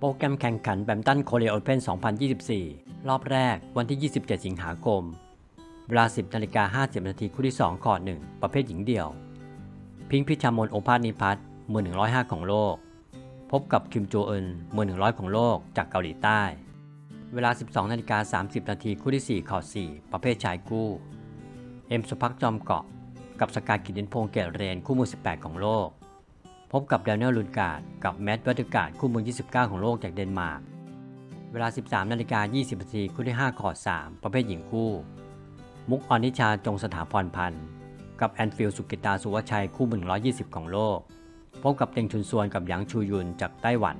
โปรแกรมแข่งขันแบมตันโคเรียโอเพน2024 รอบแรกวันที่ 27 สิงหาคม เวลา 10นาฬิกา50 นาทีคู่ที่ 2 คอร์ด1 ประเภทหญิงเดี่ยว พิงค์พิชามนโอภาสนิพัฒน์มือ 105 ของโลก พบกับคิมโจเอินมือ 100 ของโลกจากเกาหลีใต้ เวลา 12นาฬิกา30 นาทีคู่ที่ 4 คอร์ด4 ประเภทชายคู่เอ็มสุพักจอมเกาะ กับสกายกิตินพงษ์เกตเรนคู่มือ 18 ของโลก พบกับแดเนียลลุนการ์ดกับแมตต์วัตการ์ดคู่มือ 29 ของโลกจากเดนมาร์ก เวลา 13นาฬิกา20นาทีคู่ที่ 5 คอร์ด3ประเภทหญิงคู่ มุกออนิชาจงสถาพรพันธ์กับแอนฟิลสุกิตาสุวชัยคู่มือ120 ของโลก พบกับเต็งชุนซวนกับหยางชูยุนจากไต้หวัน